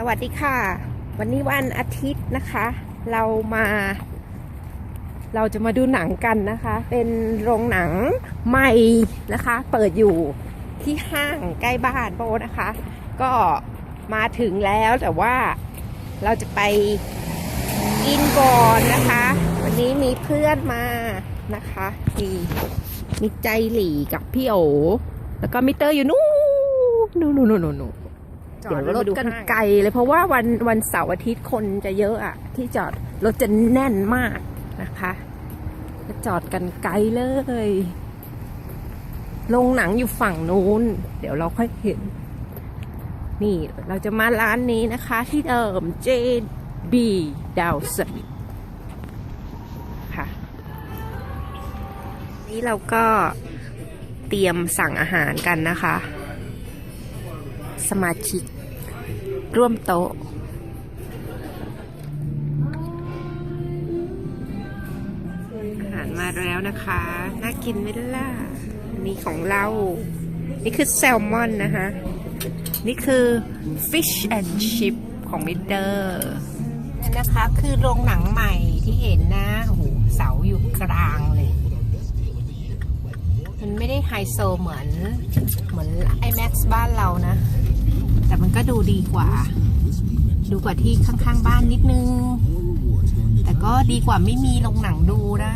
สวัสดีค่ะ วันนี้วันอาทิตย์นะคะ เรามา เราจะมาดูหนังกันนะคะ เป็นโรงหนังใหม่นะคะ เปิดอยู่ที่ห้างใกล้บ้านโบนะคะ ก็มาถึงแล้วแต่ว่าเราจะไปกินก่อนนะคะ วันนี้มีเพื่อนมานะคะมีมีใจหลีกับพี่โอแล้วก็มิเตอร์อยู่นู่นนู่นนู่นนู่น นู่นเดี๋ยวรถกันไกลเลยเพราะว่าวันวันเสาร์อาทิตย์คนจะเยอะอะที่จอดรถจะแน่นมากนะคะจะจอดกันไกลเลยโรงหนังอยู่ฝั่งนู้น เดี๋ยวเราค่อยเห็น นี่เราจะมาร้านนี้นะคะ ที่เดิม JB d o w s o n ค่ะ นี่เราก็เตรียมสั่งอาหารกันนะคะ สมาชิก ร่วมโต๊ะ อาหารมาแล้วนะคะ น่ากินไหมล่ะนี่ของเรา นี่คือแซลมอนนะคะ นี่คือ fish and chip ของมิเตอร์นี่นะคะคือโรงหนังใหม่ที่เห็นนะโอ้โหเสาอยู่กลางเลย มันไม่ได้ไฮโซเหมือน เหมือน IMAX บ้านเรานะ แต่มันก็ดูดีกว่า ดูกว่าที่ข้างๆบ้านนิดนึง แต่ก็ดีกว่าไม่มีโรงหนังดูนะ